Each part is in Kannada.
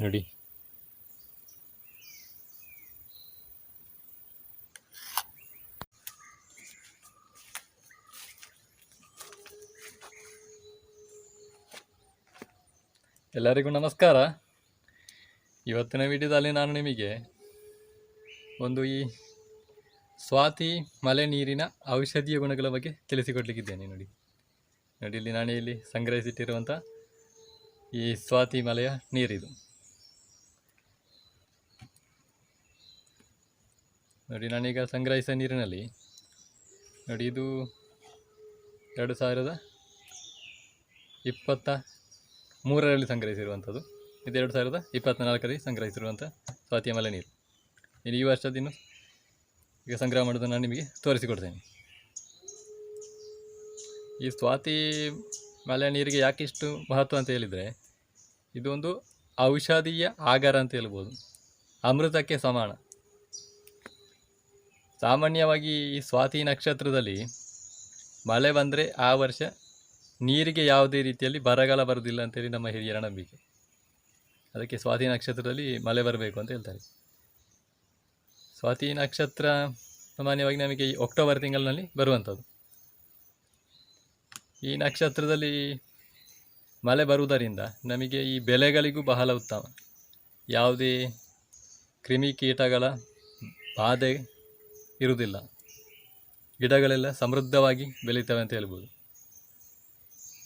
ನೋಡಿ. ಎಲ್ಲರಿಗೂ ನಮಸ್ಕಾರ. ಇವತ್ತಿನ ವಿಡಿಯೋದಲ್ಲಿ ನಾನು ನಿಮಗೆ ಒಂದು ಈ ಸ್ವಾತಿ ಮಳೆ ನೀರಿನ ಔಷಧೀಯ ಗುಣಗಳ ಬಗ್ಗೆ ತಿಳಿಸಿಕೊಡ್ಲಿಕ್ಕಿದ್ದೇನೆ ನೋಡಿ. ನೋಡಿ, ಇಲ್ಲಿ ನಾನು ಇಲ್ಲಿ ಸಂಗ್ರಹಿಸಿಟ್ಟಿರುವಂಥ ಈ ಸ್ವಾತಿ ಮಲೆಯ ನೀರಿದು. ನೋಡಿ, ನಾನೀಗ ಸಂಗ್ರಹಿಸಿದ ನೀರಿನಲ್ಲಿ. ನೋಡಿ, ಇದು ಎರಡು ಸಾವಿರದ ಇಪ್ಪತ್ತ ಮೂರರಲ್ಲಿ ಸಂಗ್ರಹಿಸಿರುವಂಥದ್ದು. ಇದು ಎರಡು ಸಾವಿರದ ಇಪ್ಪತ್ತ್ನಾಲ್ಕರಲ್ಲಿ ಸಂಗ್ರಹಿಸಿರುವಂಥ ಸ್ವಾತಿಯ ಮಲೆ ನೀರು. ಇನ್ನು ಈ ವರ್ಷದಿನ್ನು ಈಗ ಸಂಗ್ರಹ ಮಾಡೋದನ್ನು ನಾನು ನಿಮಗೆ ತೋರಿಸಿಕೊಡ್ತೇನೆ. ಈ ಸ್ವಾತಿ ಮಲೆ ನೀರಿಗೆ ಯಾಕೆ ಇಷ್ಟು ಮಹತ್ವ ಅಂತ ಹೇಳಿದರೆ, ಇದೊಂದು ಔಷಧೀಯ ಆಗಾರ ಅಂತ ಹೇಳ್ಬೋದು. ಅಮೃತಕ್ಕೆ ಸಮಾನ. ಸಾಮಾನ್ಯವಾಗಿ ಈ ಸ್ವಾತಿ ನಕ್ಷತ್ರದಲ್ಲಿ ಮಳೆ ಬಂದರೆ ಆ ವರ್ಷ ನೀರಿಗೆ ಯಾವುದೇ ರೀತಿಯಲ್ಲಿ ಬರಗಾಲ ಬರುವುದಿಲ್ಲ ಅಂತೇಳಿ ನಮ್ಮ ಹಿರಿಯರ ನಂಬಿಕೆ. ಅದಕ್ಕೆ ಸ್ವಾತಿ ನಕ್ಷತ್ರದಲ್ಲಿ ಮಳೆ ಬರಬೇಕು ಅಂತ ಹೇಳ್ತಾರೆ. ಸ್ವಾತಿ ನಕ್ಷತ್ರ ಸಾಮಾನ್ಯವಾಗಿ ನಮಗೆ ಈ ಅಕ್ಟೋಬರ್ ತಿಂಗಳಿನಲ್ಲಿ ಬರುವಂಥದ್ದು. ಈ ನಕ್ಷತ್ರದಲ್ಲಿ ಮಳೆ ಬರುವುದರಿಂದ ನಮಗೆ ಈ ಬೆಳೆಗಳಿಗೂ ಬಹಳ ಉತ್ತಮ. ಯಾವುದೇ ಕ್ರಿಮಿಕೀಟಗಳ ಬಾಧೆ ಇರುವುದಿಲ್ಲ. ಗಿಡಗಳೆಲ್ಲ ಸಮೃದ್ಧವಾಗಿ ಬೆಳೀತವೆ ಅಂತ ಹೇಳ್ಬೋದು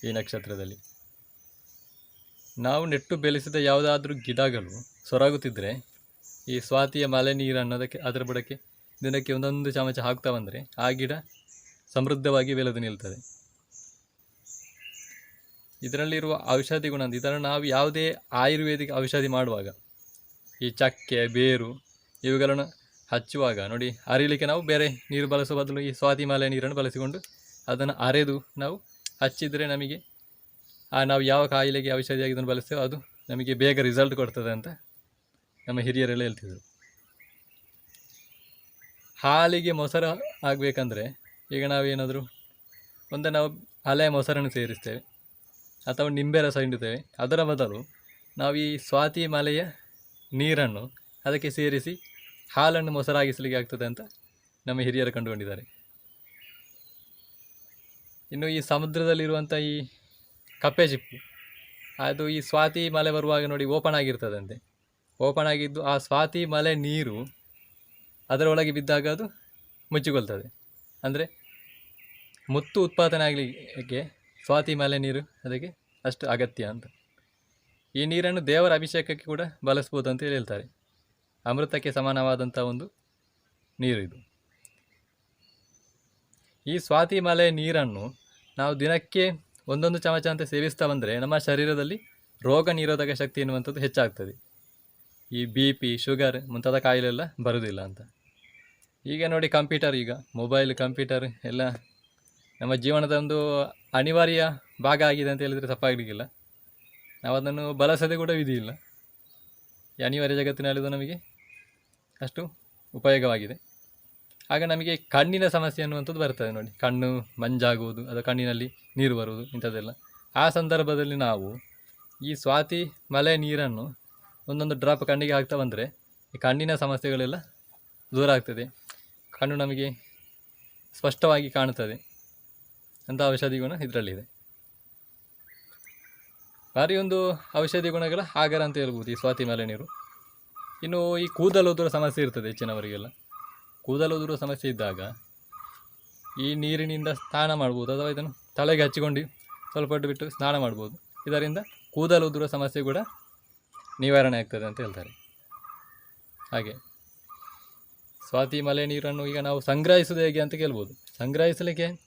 ಈ ನಕ್ಷತ್ರದಲ್ಲಿ. ನಾವು ನೆಟ್ಟು ಬೆಳೆಸಿದ ಯಾವುದಾದ್ರೂ ಗಿಡಗಳು ಸೊರಗುತ್ತಿದ್ದರೆ ಈ ಸ್ವಾತಿಯ ಮಳೆ ನೀರು ಅನ್ನೋದಕ್ಕೆ, ಅದರ ಬುಡಕ್ಕೆ ದಿನಕ್ಕೆ ಒಂದೊಂದು ಚಮಚ ಹಾಕ್ತಾ ಬಂದರೆ ಆ ಗಿಡ ಸಮೃದ್ಧವಾಗಿ ಬೆಳೆದು ನಿಲ್ತದೆ. ಇದರಲ್ಲಿರುವ ಔಷಧಿ ಗುಣ ಇದನ್ನು ನಾವು ಯಾವುದೇ ಆಯುರ್ವೇದಿಕ್ ಔಷಧಿ ಮಾಡುವಾಗ ಈ ಚಕ್ಕೆ, ಬೇರು ಇವುಗಳನ್ನು ಹಚ್ಚುವಾಗ ನೋಡಿ, ಅರಿಲಿಕ್ಕೆ ನಾವು ಬೇರೆ ನೀರು ಬಳಸುವ ಬದಲು ಈ ಸ್ವಾತಿ ಮಲೆ ನೀರನ್ನು ಬಳಸಿಕೊಂಡು ಅದನ್ನು ಅರೆದು ನಾವು ಹಚ್ಚಿದರೆ ನಮಗೆ ಆ ನಾವು ಯಾವ ಕಾಯಿಲೆಗೆ ಔಷಧಿಯಾಗಿ ಇದನ್ನು ಬಳಸ್ತೇವೋ ಅದು ನಮಗೆ ಬೇಗ ರಿಸಲ್ಟ್ ಕೊಡ್ತದೆ ಅಂತ ನಮ್ಮ ಹಿರಿಯರೆಲ್ಲ ಹೇಳ್ತಿದ್ರು. ಹಾಲಿಗೆ ಮೊಸರು ಆಗಬೇಕಂದ್ರೆ ಈಗ ನಾವೇನಾದರೂ ಒಂದು ನಾವು ಹಳೆ ಮೊಸರನ್ನು ಸೇರಿಸ್ತೇವೆ ಅಥವಾ ನಿಂಬೆ ರಸ ಹಿಂಡುತ್ತೇವೆ, ಅದರ ಬದಲು ನಾವು ಈ ಸ್ವಾತಿ ಮಲೆಯ ನೀರನ್ನು ಅದಕ್ಕೆ ಸೇರಿಸಿ ಹಾಲನ್ನು ಮೊಸರಾಗಿಸಲಿಕ್ಕೆ ಆಗ್ತದೆ ಅಂತ ನಮ್ಮ ಹಿರಿಯರು ಕಂಡುಕೊಂಡಿದ್ದಾರೆ. ಇನ್ನು ಈ ಸಮುದ್ರದಲ್ಲಿರುವಂಥ ಈ ಕಪ್ಪೆ ಚಿಪ್ಪು, ಅದು ಈ ಸ್ವಾತಿ ಮಲೆ ಬರುವಾಗ ನೋಡಿ ಓಪನ್ ಆಗಿರ್ತದಂತೆ. ಓಪನ್ ಆಗಿದ್ದು ಆ ಸ್ವಾತಿ ಮಲೆ ನೀರು ಅದರೊಳಗೆ ಬಿದ್ದಾಗ ಅದು ಮುಚ್ಚಿಕೊಳ್ತದೆ. ಅಂದರೆ ಮುತ್ತು ಉತ್ಪಾದನೆ ಆಗಲಿಕ್ಕೆ ಸ್ವಾತಿ ಮಲೆ ನೀರು ಅದಕ್ಕೆ ಅಷ್ಟು ಅಗತ್ಯ ಅಂತ. ಈ ನೀರನ್ನು ದೇವರ ಅಭಿಷೇಕಕ್ಕೆ ಕೂಡ ಬಳಸ್ಬೋದು ಅಂತ ಹೇಳಿ ಹೇಳ್ತಾರೆ. ಅಮೃತಕ್ಕೆ ಸಮಾನವಾದಂಥ ಒಂದು ನೀರು ಇದು. ಈ ಸ್ವಾತಿ ಮಲೆ ನೀರನ್ನು ನಾವು ದಿನಕ್ಕೆ ಒಂದೊಂದು ಚಮಚ ಅಂತ ಸೇವಿಸ್ತಾ ಬಂದರೆ ನಮ್ಮ ಶರೀರದಲ್ಲಿ ರೋಗ ನಿರೋಧಕ ಶಕ್ತಿ ಎನ್ನುವಂಥದ್ದು ಹೆಚ್ಚಾಗ್ತದೆ. ಈ ಬಿ ಪಿ, ಶುಗರ್ ಮುಂತಾದ ಕಾಯಿಲೆಲ್ಲ ಬರುವುದಿಲ್ಲ ಅಂತ. ಈಗ ನೋಡಿ ಕಂಪ್ಯೂಟರ್ ಈಗ, ಮೊಬೈಲ್, ಕಂಪ್ಯೂಟರ್ ಎಲ್ಲ ನಮ್ಮ ಜೀವನದ ಒಂದು ಅನಿವಾರ್ಯ ಭಾಗ ಆಗಿದೆ ಅಂತ ಹೇಳಿದರೆ ತಪ್ಪಾಗಲಿಕ್ಕಿಲ್ಲ. ನಾವು ಅದನ್ನು ಬಳಸದೆ ಕೂಡ ವಿಧಿ ಇಲ್ಲ. ಈ ಅನಿವಾರ್ಯ ಜಗತ್ತಿನಲ್ಲಿ ನಮಗೆ ಅಷ್ಟು ಉಪಯೋಗವಾಗಿದೆ. ಆಗ ನಮಗೆ ಕಣ್ಣಿನ ಸಮಸ್ಯೆ ಅನ್ನುವಂಥದ್ದು ಬರ್ತದೆ ನೋಡಿ. ಕಣ್ಣು ಮಂಜಾಗುವುದು, ಅದು ಕಣ್ಣಿನಲ್ಲಿ ನೀರು ಬರುವುದು, ಇಂಥದ್ದೆಲ್ಲ. ಆ ಸಂದರ್ಭದಲ್ಲಿ ನಾವು ಈ ಸ್ವಾತಿ ಮಲೆ ನೀರನ್ನು ಒಂದೊಂದು ಡ್ರಾಪ್ ಕಣ್ಣಿಗೆ ಹಾಕ್ತಾ ಬಂದರೆ ಈ ಕಣ್ಣಿನ ಸಮಸ್ಯೆಗಳೆಲ್ಲ ದೂರ ಆಗ್ತದೆ. ಕಣ್ಣು ನಮಗೆ ಸ್ಪಷ್ಟವಾಗಿ ಕಾಣುತ್ತದೆ. ಅಂಥ ಔಷಧಿ ಗುಣ ಇದರಲ್ಲಿದೆ. ಭಾರಿ ಒಂದು ಔಷಧಿ ಗುಣಗಳ ಆಗರ ಅಂತ ಹೇಳ್ಬೋದು ಈ ಸ್ವಾತಿ ಮಲೆ ನೀರು. ಇನ್ನು ಈ ಕೂದಲು ಉದುರೋ ಸಮಸ್ಯೆ ಇರ್ತದೆ ಹೆಚ್ಚಿನವರಿಗೆಲ್ಲ. ಕೂದಲು ಉದುರುವ ಸಮಸ್ಯೆ ಇದ್ದಾಗ ಈ ನೀರಿನಿಂದ ಸ್ನಾನ ಮಾಡ್ಬೋದು. ಅಥವಾ ಇದನ್ನು ತಲೆಗೆ ಹಚ್ಚಿಕೊಂಡು ಸ್ವಲ್ಪ ಹೊಟ್ಟು ಬಿಟ್ಟು ಸ್ನಾನ ಮಾಡ್ಬೋದು. ಇದರಿಂದ ಕೂದಲು ಉದುರುವ ಸಮಸ್ಯೆ ಕೂಡ ನಿವಾರಣೆ ಆಗ್ತದೆ ಅಂತ ಹೇಳ್ತಾರೆ. ಹಾಗೆ ಸ್ವಾತಿ ಮಲೆ ನೀರನ್ನು ಈಗ ನಾವು ಸಂಗ್ರಹಿಸೋದು ಹೇಗೆ ಅಂತ ಕೇಳ್ಬೋದು. ಸಂಗ್ರಹಿಸಲಿಕ್ಕೆ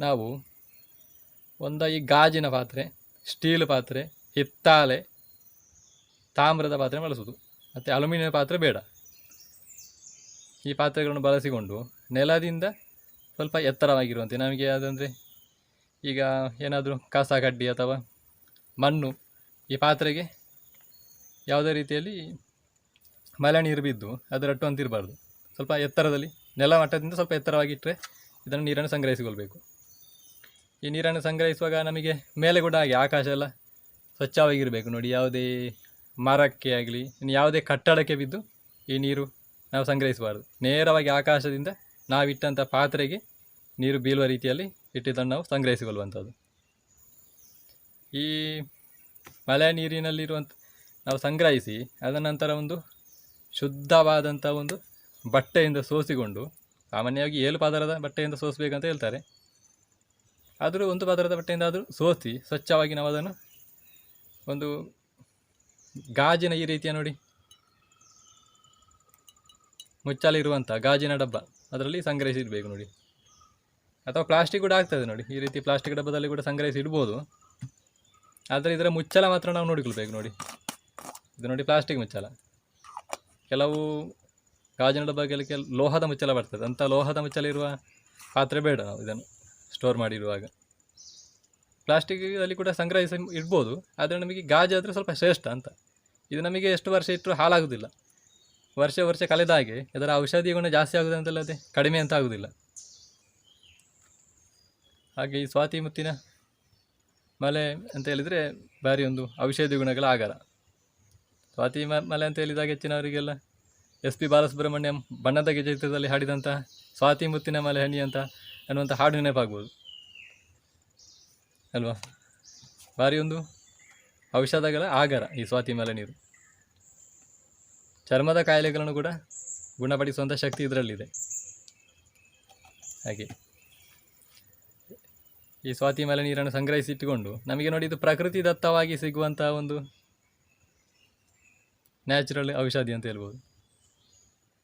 ನಾವು ಒಂದು ಈ ಗಾಜಿನ ಪಾತ್ರೆ, ಸ್ಟೀಲ್ ಪಾತ್ರೆ, ಹಿತ್ತಾಳೆ, ತಾಮ್ರದ ಪಾತ್ರೆ ಬಳಸೋದು. ಮತ್ತು ಅಲ್ಯೂಮಿನಿಯಂ ಪಾತ್ರೆ ಬೇಡ. ಈ ಪಾತ್ರೆಗಳನ್ನು ಬಳಸಿಕೊಂಡು ನೆಲದಿಂದ ಸ್ವಲ್ಪ ಎತ್ತರವಾಗಿರುವಂತೆ. ನಮಗೆ ಅದಂದರೆ ಈಗ ಏನಾದರೂ ಕಸ, ಕಡ್ಡಿ ಅಥವಾ ಮಣ್ಣು ಈ ಪಾತ್ರೆಗೆ ಯಾವುದೇ ರೀತಿಯಲ್ಲಿ ಮಳೆ ನೀರು ಬಿದ್ದು ಅದರ ಅಟ್ಟು ಅಂತಿರಬಾರ್ದು ಸ್ವಲ್ಪ ಎತ್ತರದಲ್ಲಿ, ನೆಲ ಮಟ್ಟದಿಂದ ಸ್ವಲ್ಪ ಎತ್ತರವಾಗಿಟ್ಟರೆ ಇದನ್ನು ನೀರನ್ನು ಸಂಗ್ರಹಿಸಿಕೊಳ್ಬೇಕು. ಈ ನೀರನ್ನು ಸಂಗ್ರಹಿಸುವಾಗ ನಮಗೆ ಮೇಲೆ ಕೂಡ ಹಾಗೆ ಆಕಾಶ ಎಲ್ಲ ಸ್ವಚ್ಛವಾಗಿರಬೇಕು. ನೋಡಿ, ಯಾವುದೇ ಮರಕ್ಕೆ ಆಗಲಿ, ಇನ್ನು ಯಾವುದೇ ಕಟ್ಟಡಕ್ಕೆ ಬಿದ್ದು ಈ ನೀರು ನಾವು ಸಂಗ್ರಹಿಸಬಾರ್ದು. ನೇರವಾಗಿ ಆಕಾಶದಿಂದ ನಾವಿಟ್ಟಂಥ ಪಾತ್ರೆಗೆ ನೀರು ಬೀಳುವ ರೀತಿಯಲ್ಲಿ ಇಟ್ಟಿದ್ದನ್ನು ನಾವು ಸಂಗ್ರಹಿಸಿಕೊಳ್ಳುವಂಥದ್ದು. ಈ ಮಳೆ ನೀರಿನಲ್ಲಿರುವಂಥ, ನಾವು ಸಂಗ್ರಹಿಸಿ ಅದರ ನಂತರ ಒಂದು ಶುದ್ಧವಾದಂಥ ಒಂದು ಬಟ್ಟೆಯಿಂದ ಸೋಸಿಕೊಂಡು, ಸಾಮಾನ್ಯವಾಗಿ ಏಳು ಪದರದ ಬಟ್ಟೆಯಿಂದ ಸೋಸಬೇಕಂತ ಹೇಳ್ತಾರೆ. ಆದರೂ ಒಂದು ಪದರದ ಬಟ್ಟೆಯಿಂದ ಆದರೂ ಸೋಸಿ, ಸ್ವಚ್ಛವಾಗಿ ನಾವು ಅದನ್ನು ಒಂದು ಗಾಜಿನ ಈ ರೀತಿಯ ನೋಡಿ. ಮುಚ್ಚಾಲಿರುವಂಥ ಗಾಜಿನ ಡಬ್ಬ. ಅದರಲ್ಲಿ ಸಂಗ್ರಹಿಸಿಡಬೇಕು ನೋಡಿ. ಅಥವಾ ಪ್ಲಾಸ್ಟಿಕ್ ಕೂಡ ಆಗ್ತದೆ ನೋಡಿ. ಈ ರೀತಿ ಪ್ಲಾಸ್ಟಿಕ್ ಡಬ್ಬದಲ್ಲಿ ಕೂಡ ಸಂಗ್ರಹಿಸಿ ಇಡ್ಬೋದು. ಆದರೆ ಇದರ ಮುಚ್ಚಲ ಮಾತ್ರ ನಾವು ನೋಡಿಕೊಳ್ಬೇಕು ನೋಡಿ. ಇದು ನೋಡಿ ಪ್ಲಾಸ್ಟಿಕ್ ಮುಚ್ಚಲ. ಕೆಲವು ಗಾಜಿನ ಡಬ್ಬ, ಕೆಲ ಲೋಹದ ಮುಚ್ಚಲ ಬರ್ತದೆ. ಅಂಥ ಲೋಹದ ಮುಚ್ಚಲ ಇರುವ ಪಾತ್ರೆ ಬೇಡ ನಾವು ಇದನ್ನು ಸ್ಟೋರ್ ಮಾಡಿರುವಾಗ. ಪ್ಲಾಸ್ಟಿಕ್ಕಲ್ಲಿ ಕೂಡ ಸಂಗ್ರಹಿಸಿ ಇಡ್ಬೋದು. ಆದರೆ ನಮಗೆ ಗಾಜು ಸ್ವಲ್ಪ ಶ್ರೇಷ್ಠ ಅಂತ. ಇದು ನಮಗೆ ಎಷ್ಟು ವರ್ಷ ಇಟ್ಟರೂ ಹಾಳಾಗುವುದಿಲ್ಲ ವರ್ಷ ವರ್ಷ ಕಳೆದ ಹಾಗೆ ಇದರ ಔಷಧಿ ಗುಣ ಜಾಸ್ತಿ ಆಗುದಂತಲ್ಲದೆ ಕಡಿಮೆ ಅಂತ ಆಗೋದಿಲ್ಲ. ಹಾಗೆ ಈ ಸ್ವಾತಿ ಮುತ್ತಿನ ಮಲೆ ಅಂತ ಹೇಳಿದರೆ ಭಾರಿ ಒಂದು ಔಷಧಿ ಗುಣಗಳ ಆಗರ. ಸ್ವಾತಿ ಮಲೆ ಅಂತ ಹೇಳಿದಾಗ ಹೆಚ್ಚಿನವರಿಗೆಲ್ಲ ಎಸ್ ಪಿ ಬಾಲಸುಬ್ರಹ್ಮಣ್ಯಂ ಬಣ್ಣದ ಗೆಜಿತ್ರದಲ್ಲಿ ಹಾಡಿದಂಥ ಸ್ವಾತಿ ಮುತ್ತಿನ ಮಲೆ ಹಣಿ ಅಂತ ಅನ್ನುವಂಥ ಹಾಡು ನೆನಪಾಗ್ಬೋದು. ಅಲ್ವಾ? ಭಾರಿ ಒಂದು ಔಷಧಗಳ ಆಗರ ಈ ಸ್ವಾತಿ ಮೇಲೆ ನೀರು. ಚರ್ಮದ ಕಾಯಿಲೆಗಳನ್ನು ಕೂಡ ಗುಣಪಡಿಸುವಂಥ ಶಕ್ತಿ ಇದರಲ್ಲಿದೆ. ಹಾಗೆ. ಈ ಸ್ವಾತಿ ಮೇಲೆ ನೀರನ್ನು ಸಂಗ್ರಹಿಸಿಟ್ಟುಕೊಂಡು ನಮಗೆ ನೋಡಿ ಇದು ಪ್ರಕೃತಿ ದತ್ತವಾಗಿ ಸಿಗುವಂಥ ಒಂದು ನ್ಯಾಚುರಲ್ ಔಷಧಿ ಅಂತ ಹೇಳ್ಬೋದು.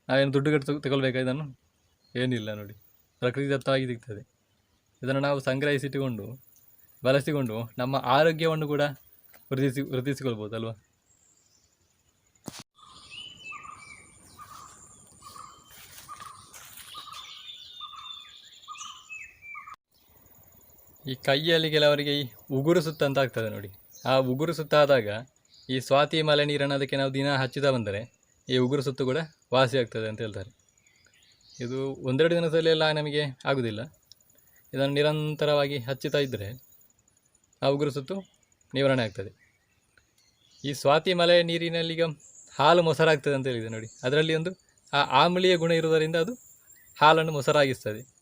ನಾವೇನು ದುಡ್ಡು ಕಟ್ಟು ತಗೊಳ್ಬೇಕಾ ಇದನ್ನು? ಏನಿಲ್ಲ ನೋಡಿ. ಪ್ರಕೃತಿ ದತ್ತವಾಗಿ ಸಿಗ್ತದೆ. ಇದನ್ನು ನಾವು ಸಂಗ್ರಹಿಸಿಟ್ಟುಕೊಂಡು ಬಳಸಿಕೊಂಡು ನಮ್ಮ ಆರೋಗ್ಯವನ್ನು ಕೂಡ ವೃದ್ಧಿಸಿ ವೃದ್ಧಿಸಿಕೊಳ್ಬೋದು ಅಲ್ವಾ ಈ ಕೈಯಲ್ಲಿ ಕೆಲವರಿಗೆ ಈ ಉಗುರು ಸುತ್ತ ಅಂತ ಆಗ್ತದೆ ನೋಡಿ. ಆ ಉಗುರು ಸುತ್ತಾದಾಗ ಈ ಸ್ವಾತಿ ಮಲೆ ನೀರನ್ನು ಅದಕ್ಕೆ ನಾವು ದಿನ ಹಚ್ಚುತ್ತಾ ಬಂದರೆ ಈ ಉಗುರು ಸುತ್ತು ಕೂಡ ವಾಸಿ ಆಗ್ತದೆ ಅಂತ ಹೇಳ್ತಾರೆ. ಇದು ಒಂದೆರಡು ದಿನದಲ್ಲಿ ಎಲ್ಲ ನಮಗೆ ಆಗುವುದಿಲ್ಲ ಇದನ್ನು ನಿರಂತರವಾಗಿ ಹಚ್ಚುತ್ತಾ ಇದ್ದರೆ ಆ ಉಗುರು ಸುತ್ತು ನಿವಾರಣೆ ಆಗ್ತದೆ. ಈ ಸ್ವಾತಿ ಮಲೆಯ ನೀರಿನಲ್ಲಿ ಈಗ ಹಾಲು ಮೊಸರಾಗ್ತದೆ ಅಂತ ಹೇಳಿದೆ ನೋಡಿ. ಅದರಲ್ಲಿ ಒಂದು, ಆ ಆಮ್ಲೀಯ ಗುಣ ಇರುವುದರಿಂದ ಅದು ಹಾಲನ್ನು ಮೊಸರಾಗಿಸ್ತದೆ.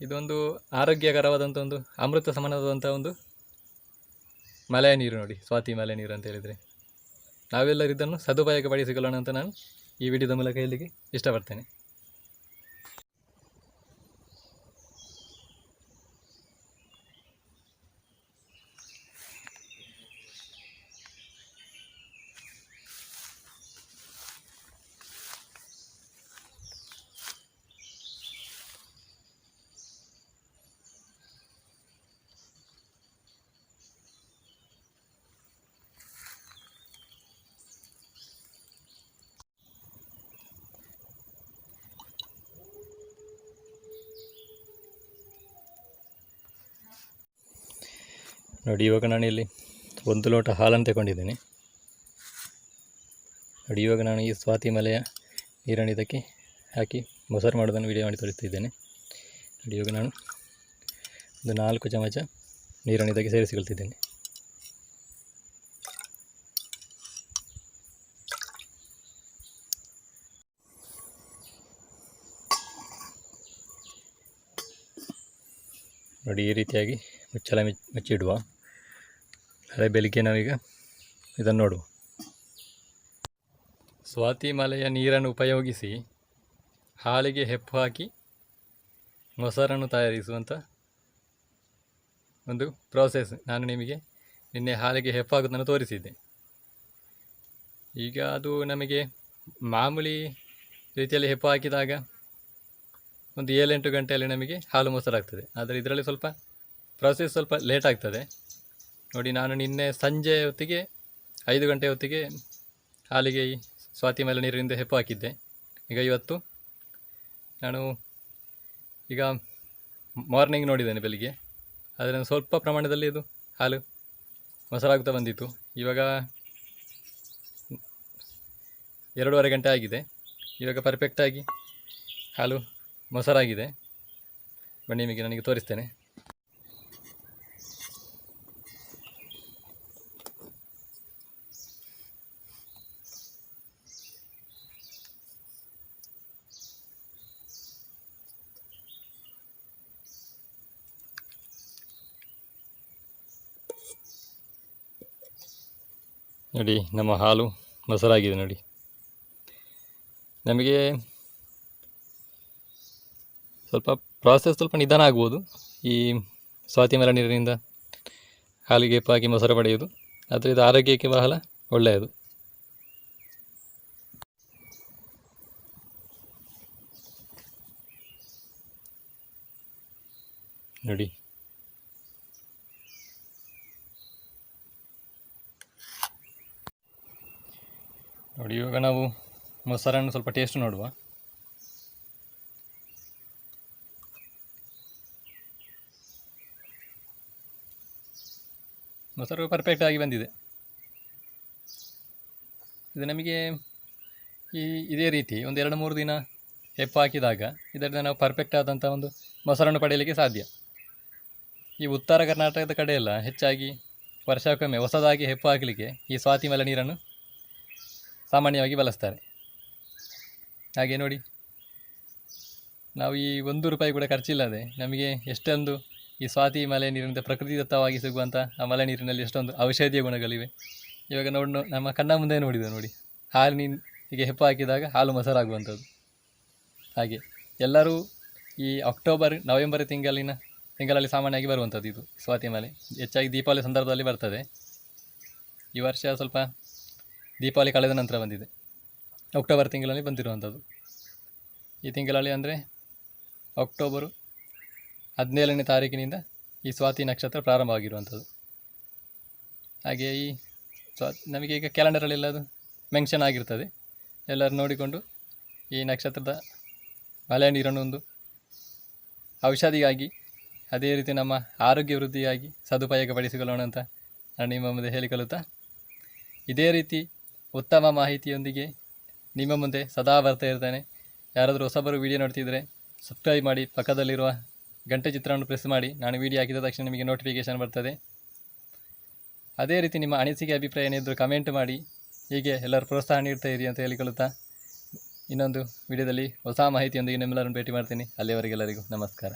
ಇದೊಂದು ಆರೋಗ್ಯಕರವಾದಂಥ ಒಂದು, ಅಮೃತ ಸಮಾನವಾದಂಥ ಒಂದು ಮಲೆಯ ನೀರು ನೋಡಿ, ಸ್ವಾತಿ ಮಲೆಯ ನೀರು ಅಂತ ಹೇಳಿದರೆ. ನಾವೆಲ್ಲರೂ ಇದನ್ನು ಸದುಪಯೋಗ ಪಡಿಸಿಕೊಳ್ಳೋಣ ಅಂತ ನಾನು ಈ ವಿಡಿಯೋದ ಮೂಲಕ ಇಲ್ಲಿಗೆ ಇಷ್ಟಪಡ್ತೇನೆ. ನೋಡಿ, ಇವಾಗ ನಾನು ಇಲ್ಲಿ ಒಂದು ಲೋಟ ಹಾಲನ್ನು ತಗೊಂಡಿದ್ದೀನಿ. ನೋಡಿ, ಇವಾಗ ನಾನು ಈ ಸ್ವಾತಿ ಮಲೆಯ ನೀರನ್ನು ಇದಕ್ಕೆ ಹಾಕಿ ಮೊಸರು ಮಾಡೋದನ್ನು ವಿಡಿಯೋ ಮಾಡಿ ತೋರಿಸ್ತಿದ್ದೇನೆ. ನೋಡಿ, ಇವಾಗ ನಾನು ಒಂದು ನಾಲ್ಕು ಚಮಚ ನೀರನ್ನು ಇದಕ್ಕೆ ಸೇರಿಸಿಕೊಳ್ತಿದ್ದೇನೆ. ನೋಡಿ, ಈ ರೀತಿಯಾಗಿ ಮುಚ್ಚಳ ಮುಚ್ಚ ಮುಚ್ಚಿಡುವ. ನಾಳೆ ಬೆಳಿಗ್ಗೆ ನಾವೀಗ ಇದನ್ನು ನೋಡುವ. ಸ್ವಾತಿ ಮಲೆಯ ನೀರನ್ನು ಉಪಯೋಗಿಸಿ ಹಾಲಿಗೆ ಹೆಪ್ಪು ಹಾಕಿ ಮೊಸರನ್ನು ತಯಾರಿಸುವಂಥ ಒಂದು ಪ್ರೋಸೆಸ್ ನಾನು ನಿಮಗೆ ನಿನ್ನೆ ಹಾಲಿಗೆ ಹೆಪ್ಪಾಗೋದನ್ನು ತೋರಿಸಿದ್ದೆ. ಈಗ ಅದು ನಮಗೆ ಮಾಮೂಲಿ ರೀತಿಯಲ್ಲಿ ಹೆಪ್ಪು ಹಾಕಿದಾಗ ಒಂದು ಏಳೆಂಟು ಗಂಟೆಯಲ್ಲಿ ನಮಗೆ ಹಾಲು ಮೊಸರಾಗ್ತದೆ. ಆದರೆ ಇದರಲ್ಲಿ ಸ್ವಲ್ಪ ಪ್ರೋಸೆಸ್ ಸ್ವಲ್ಪ ಲೇಟ್ ಆಗ್ತದೆ. ನೋಡಿ, ನಾನು ನಿನ್ನೆ ಸಂಜೆ ಹೊತ್ತಿಗೆ, ಐದು ಗಂಟೆ ಹೊತ್ತಿಗೆ ಹಾಲಿಗೆ ಸ್ವಾತಿ ಮೇಲೆ ನೀರಿನಿಂದ ಹೆಪ್ಪು ಹಾಕಿದ್ದೆ. ಈಗ ಇವತ್ತು ನಾನು ಈಗ ಮಾರ್ನಿಂಗ್ ನೋಡಿದ್ದೇನೆ ಬೆಳಿಗ್ಗೆ. ಆದರೆ ಸ್ವಲ್ಪ ಪ್ರಮಾಣದಲ್ಲಿ ಇದು ಹಾಲು ಮೊಸರಾಗ್ತಾ ಬಂದಿತ್ತು. ಇವಾಗ ಎರಡೂವರೆ ಗಂಟೆ ಆಗಿದೆ. ಇವಾಗ ಪರ್ಫೆಕ್ಟಾಗಿ ಹಾಲು ಮೊಸರಾಗಿದೆ. ಬನ್ನಿ, ನಿಮಗೆ ನನಗೆ ತೋರಿಸ್ತೇನೆ. ನೋಡಿ, ನಮ್ಮ ಹಾಲು ಮೊಸರಾಗಿದೆ ನೋಡಿ. ನಮಗೆ ಸ್ವಲ್ಪ ಪ್ರಾಸೆಸ್ ಸ್ವಲ್ಪ ನಿಧಾನ ಆಗ್ಬೋದು. ಈ ಸ್ವಾತಿ ಮರ ನೀರಿನಿಂದ ಹಾಲಿಗೆ ಪಾಕಿ ಮೊಸರು ಪಡೆಯೋದು ಆದರೆ ಇದು ಆರೋಗ್ಯಕ್ಕೆ ಬಹಳ ಒಳ್ಳೆಯದು. ನೋಡಿ. ನೋಡಿ, ಇವಾಗ ನಾವು ಮೊಸರನ್ನು ಸ್ವಲ್ಪ ಟೇಸ್ಟ್ ನೋಡುವ. ಮೊಸರು ಪರ್ಫೆಕ್ಟ್ ಆಗಿ ಬಂದಿದೆ. ಇದು ನಮಗೆ ಈ, ಇದೇ ರೀತಿ ಒಂದು ಎರಡು ಮೂರು ದಿನ ಹೆಪ್ಪು ಹಾಕಿದಾಗ ಇದರಿಂದ ನಾವು ಪರ್ಫೆಕ್ಟ್ ಆದಂಥ ಒಂದು ಮೊಸರನ್ನು ಪಡೆಯಲಿಕ್ಕೆ ಸಾಧ್ಯ. ಈ ಉತ್ತರ ಕರ್ನಾಟಕದ ಕಡೆಯೆಲ್ಲ ಹೆಚ್ಚಾಗಿ ವರ್ಷಕ್ಕೊಮ್ಮೆ ಹೊಸದಾಗಿ ಹೆಪ್ಪು ಹಾಕಲಿಕ್ಕೆ ಈ ಸ್ವಾತಿ ಮಲೆ ನೀರನ್ನು ಸಾಮಾನ್ಯವಾಗಿ ಬಳಸ್ತಾರೆ. ಹಾಗೆ ನೋಡಿ. ನಾವು ಈ ಒಂದು ರೂಪಾಯಿ ಕೂಡ ಖರ್ಚಿಲ್ಲದೆ ನಮಗೆ ಎಷ್ಟೊಂದು ಈ ಸ್ವಾತಿ ಮಲೆ ನೀರಿನಿಂದ ಪ್ರಕೃತಿದತ್ತವಾಗಿ ಸಿಗುವಂಥ ಆ ಮಲೆ ನೀರಿನಲ್ಲಿ ಎಷ್ಟೊಂದು ಔಷಧೀಯ ಗುಣಗಳಿವೆ. ಇವಾಗ ನೋಡಿ ನಮ್ಮ ಕಣ್ಣ ಮುಂದೆ ನೋಡಿದೆ ನೋಡಿ. ಹಾಲಿನ ಹೀಗೆ ಹೆಪ್ಪು ಹಾಕಿದಾಗ ಹಾಲು ಮೊಸರಾಗುವಂಥದ್ದು. ಹಾಗೆ ಎಲ್ಲರೂ ಈ ಅಕ್ಟೋಬರ್, ನವೆಂಬರ್ ತಿಂಗಳಿನ ತಿಂಗಳಲ್ಲಿ ಸಾಮಾನ್ಯವಾಗಿ ಬರುವಂಥದ್ದು ಇದು ಸ್ವಾತಿ ಮಲೆ. ಹೆಚ್ಚಾಗಿ ದೀಪಾವಳಿ ಸಂದರ್ಭದಲ್ಲಿ ಬರ್ತದೆ. ಈ ವರ್ಷ ಸ್ವಲ್ಪ ದೀಪಾವಳಿ ಕಳೆದ ನಂತರ ಬಂದಿದೆ. ಅಕ್ಟೋಬರ್ ತಿಂಗಳಲ್ಲಿ ಬಂದಿರುವಂಥದ್ದು. ಈ ತಿಂಗಳಲ್ಲಿ ಅಂದರೆ ಅಕ್ಟೋಬರು ಹದಿನೇಳನೇ ತಾರೀಕಿನಿಂದ ಈ ಸ್ವಾತಿ ನಕ್ಷತ್ರ ಪ್ರಾರಂಭವಾಗಿರುವಂಥದ್ದು ಹಾಗೆ ಈ ಸ್ವಾ, ನಮಗೆ ಈಗ ಕ್ಯಾಲೆಂಡರಲ್ಲೆಲ್ಲ ಅದು ಮೆನ್ಷನ್ ಆಗಿರ್ತದೆ. ಎಲ್ಲರೂ ನೋಡಿಕೊಂಡು ಈ ನಕ್ಷತ್ರದ ಮಳೆ ನೀರನ್ನು ಒಂದು ಔಷಧಿಗಾಗಿ ಅದೇ ರೀತಿ ನಮ್ಮ ಆರೋಗ್ಯ ವೃದ್ಧಿಯಾಗಿ ಸದುಪಯೋಗ ಪಡಿಸಿಕೊಳ್ಳೋಣ ಅಂತ ನಾನು ನಿಮ್ಮ ಮುಂದೆ ಹೇಳಿಕೊಳ್ಳುತ್ತಾ ಇದೇ ರೀತಿ ಉತ್ತಮ ಮಾಹಿತಿಯೊಂದಿಗೆ ನಿಮ್ಮ ಮುಂದೆ ಸದಾ ಬರ್ತಾ ಇರ್ತೇನೆ. ಯಾರಾದರೂ ಹೊಸಬರು ವಿಡಿಯೋ ನೋಡ್ತಿದ್ರೆ ಸಬ್ಸ್ಕ್ರೈಬ್ ಮಾಡಿ, ಪಕ್ಕದಲ್ಲಿರುವ ಗಂಟೆ ಚಿತ್ರವನ್ನು ಪ್ರೆಸ್ ಮಾಡಿ. ನಾನು ವಿಡಿಯೋ ಹಾಕಿದ ತಕ್ಷಣ ನಿಮಗೆ ನೋಟಿಫಿಕೇಷನ್ ಬರ್ತದೆ. ಅದೇ ರೀತಿ ನಿಮ್ಮ ಅನಿಸಿಕೆ, ಅಭಿಪ್ರಾಯ ಏನಿದ್ದರೂ ಕಮೆಂಟ್ ಮಾಡಿ. ಹೀಗೆ ಎಲ್ಲರೂ ಪ್ರೋತ್ಸಾಹ ನೀಡ್ತಾ ಇರಿ ಅಂತ ಹೇಳಿಕೊಳ್ಳುತ್ತಾ ಇನ್ನೊಂದು ವಿಡಿಯೋದಲ್ಲಿ ಹೊಸ ಮಾಹಿತಿಯೊಂದಿಗೆ ನಿಮ್ಮೆಲ್ಲರನ್ನು ಭೇಟಿ ಮಾಡ್ತೀನಿ. ಅಲ್ಲಿಯವರೆಗೆಲ್ಲರಿಗೂ ನಮಸ್ಕಾರ.